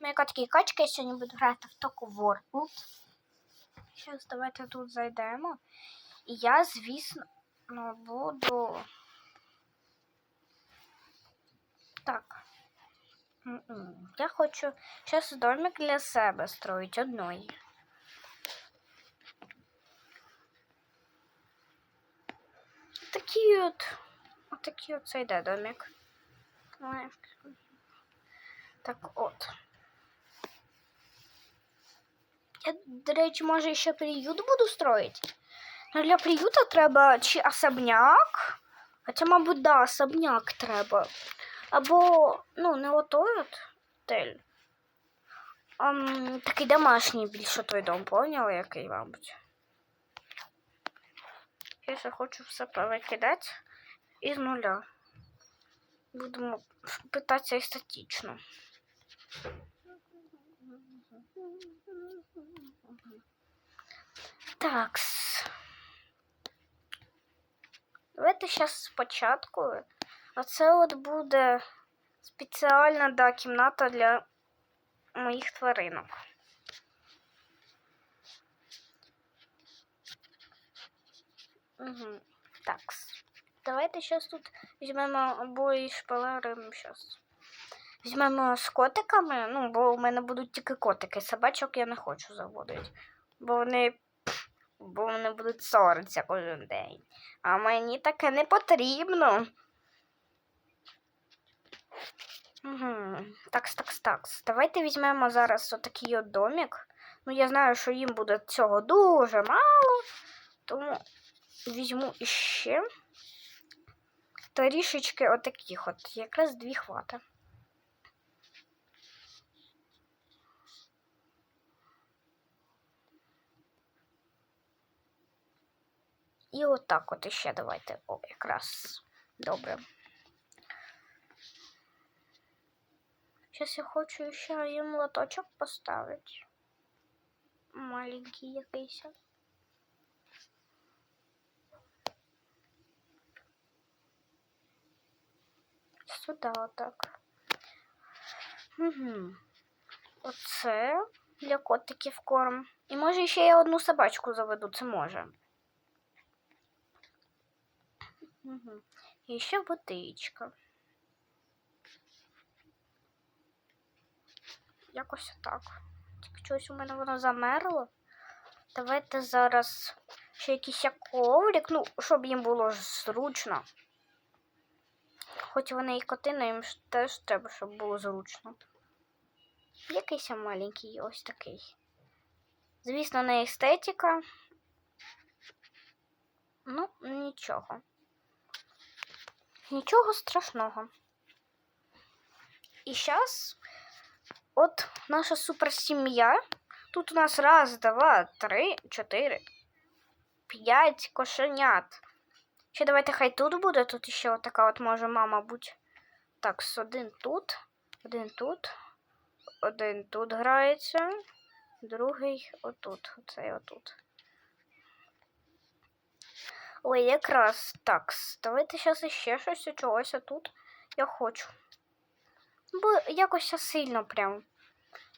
Мої котики і качки, я сьогодні буду грати в Току World. Зараз давайте тут зайдемо. І я, звісно, буду. Так. Я хочу зараз домик для себе строить одної. Такий от. Отакий от це йде домик. Так от. Я, до речі, може ще приют буду строїти. Но для приюта треба чи особняк. Хоча, мабуть, да, особняк треба. Або, ну, не отой от тель. А, такий домашній більше той дом, поняли, який, мабуть. Я ще хочу все повикидати із нуля. Будемо питатися естетично. Так. Давайте зараз спочатку. Оце от буде спеціальна да, кімната для моїх тваринок. Угу. Так. Давайте зараз тут візьмемо обої шпалери. Зараз. Візьмемо з котиками, ну, бо у мене будуть тільки котики. Собачок я не хочу заводити. Бо вони бо вони будуть ссоритися кожен день. А мені таке не потрібно. Угу. Такс, такс, такс. Давайте візьмемо зараз отакий от домик. Ну, я знаю, що їм буде цього дуже мало, тому візьму іще трішечки отаких от, якраз дві хвата. І отак от іще давайте. О, якраз добре. Зараз я хочу ще їм лоточок поставити. Маленький якийсь. Сюди отак. Угу. Оце для котиків корм. І може ще я одну собачку заведу, це може. Угу. І ще водичка. Якось так. Тільки чогось у мене воно замерло. Давайте зараз ще якийсь коврик, ну, щоб їм було зручно. Хоч вони і коти, але їм теж треба, щоб було зручно. Якийсь маленький ось такий. Звісно, не естетика. Ну, нічого. Нічого страшного. І зараз от наша суперсім'я. Тут у нас раз, два, три, чотири, п'ять кошенят. Ще давайте хай тут буде. Тут ще отака от може мама бути. Так, один тут, один тут, один тут грається, другий отут. Оцей отут. Ой, якраз так. Давайте зараз ще щось чогось тут я хочу. Бо якось сильно прям.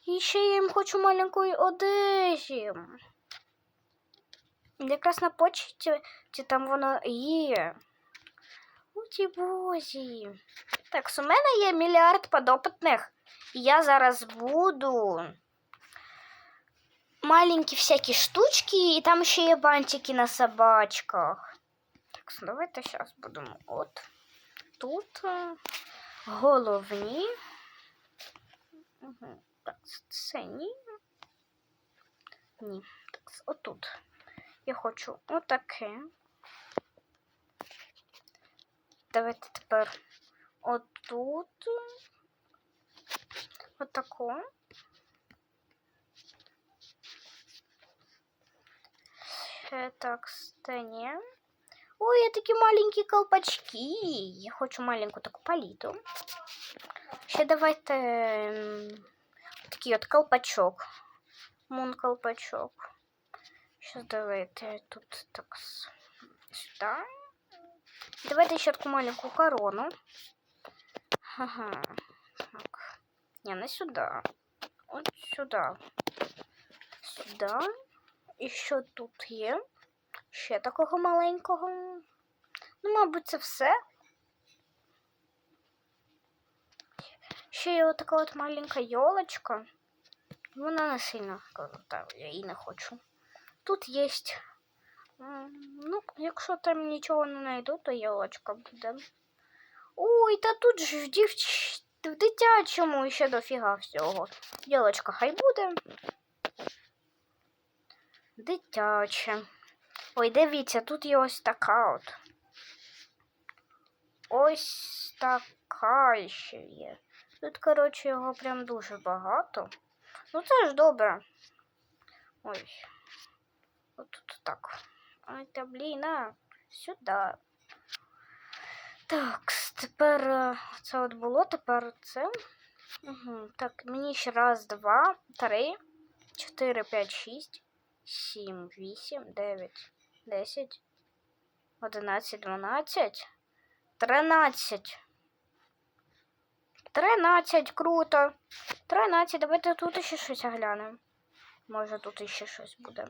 І ще я їм хочу маленької одежі. Якраз на почті там воно є. Уті бозі. Так, у мене є мільярд подопитних. І я зараз буду маленькі всякі штучки, і там ще є бантики на собачках. Давайте зараз будемо от тут головні. Угу. Так, це ні. Ні. Так, отут. Я хочу отаке. Давайте тепер отут. Отако. Ще так стане. Ой, такі маленькі колпачки. Я хочу маленьку таку паліту. Ще давайте такий от колпачок. Мун колпачок. Сейчас давайте тут так сюда. Давайте еще такую маленькую корону. Ага. Так. Не, на сюда. от сюди. Сюди. І що тут є? Ще такого маленького. Ну, мабуть, це все. Ще є отака от маленька йолочка. Вона не сильно я її не хочу. Тут є. Ну, якщо там нічого не знайду, то йолочка буде. Ой, та тут ж в дівч... в дитячому ще дофіга всього. Йолочка хай буде. Дитяче. Ой, дивіться, тут є ось така от. Ось така ще є. Тут, коротше, його прям дуже багато. Ну це ж добре. Ой. От тут так. Ай, та блін. Сюди. Так, тепер е, це от було, тепер це. Угу. Так, мені ще раз, два, три, чотири, п'ять, шість, сім, вісім, дев'ять, десять, одинадцять, дванадцять, тринадцять. Тринадцять, круто. Тринадцять, давайте тут ще щось глянемо. Може тут ще щось буде.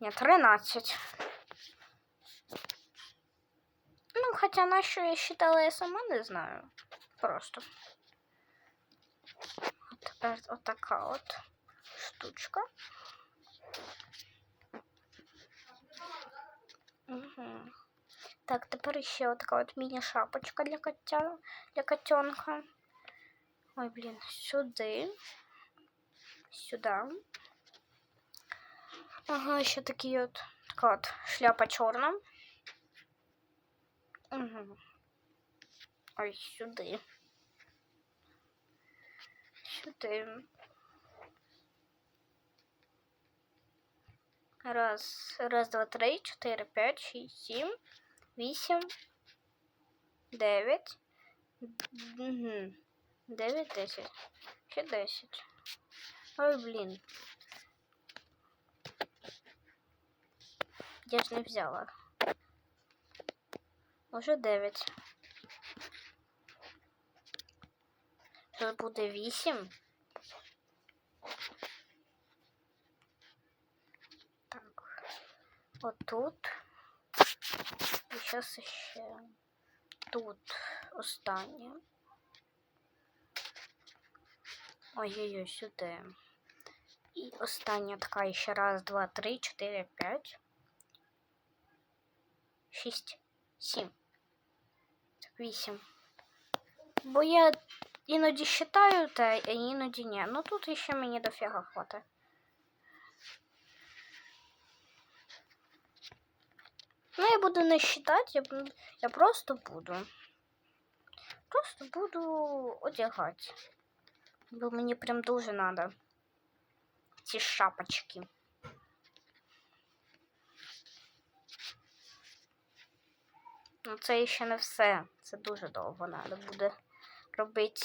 Ні, тринадцять. Ну, хоча на що я считала, я сама не знаю. Просто. Тепер отака от штучка. Угу. Так, тепер ще отака от міні-шапочка для котя, для котенка. Ой, блін, сюди. Сюди. Ага, ще такий от така от шляпа чорна. Угу. Ой, сюди. Сюди. Раз, раз, два, три, чотири, п'ять, шість, сім, вісім, дев'ять. Дев'ять, десять. Ще десять. Ой, блін. Я ж не взяла. Може 9. Тут буде 8. Так. Отут. І зараз ще тут останнє. Ой-ой-ой, сюди. І остання така ще раз, два, три, чотири, п'ять. Шість, сім. Вісім. Бо я іноді считаю, та іноді ні. Ну тут ще мені дофіга хватає. Ну, я буду не считати, я, я просто буду. Просто буду одягати. Бо мені прям дуже надо. Ці шапочки. Ну, це ще не все. Це дуже довго треба буде робити.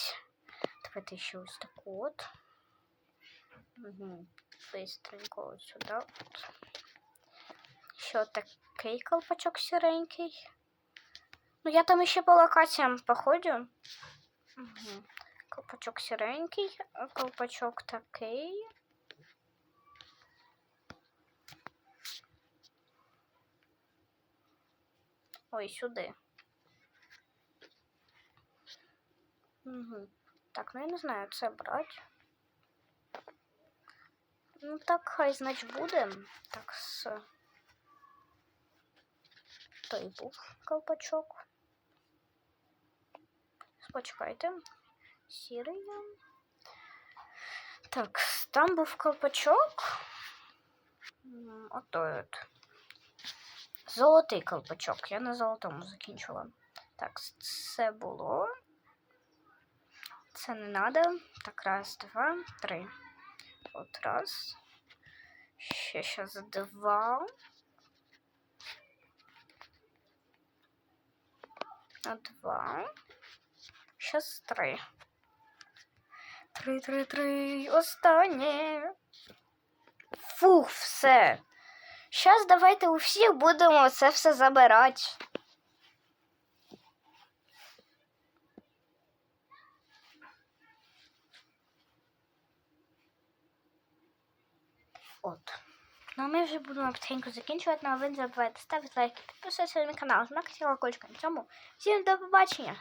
Давайте ще ось таку от. Угу. Бистренько ось сюди. Ще такий колпачок сіренький. Ну, я там ще по локаціям походжу. Угу. Колпачок сіренький, колпачок такий. Ой, сюди. Угу. Так, ну я не знаю, це брати. Ну так, хай значить буде. Так, з той був колпачок. Почекайте. Сірий. Так, там був колпачок. Отой от. Золотий колпачок. Я на золотому закінчила. Так, це було. Це не надо. Так, раз, два, три. От раз. Ще щас два. Точно два. Сейчас три. Три, три, три. Останнє. Фух, все. Зараз давайте у всіх будемо це все забирати. От. No my już będziemy odcinku zakończyć, no więc nie zapomnijcie zostawić lajki, podpisać się na kanał, zmakać się koleczkę. Czemu? Dzień do zobaczenia!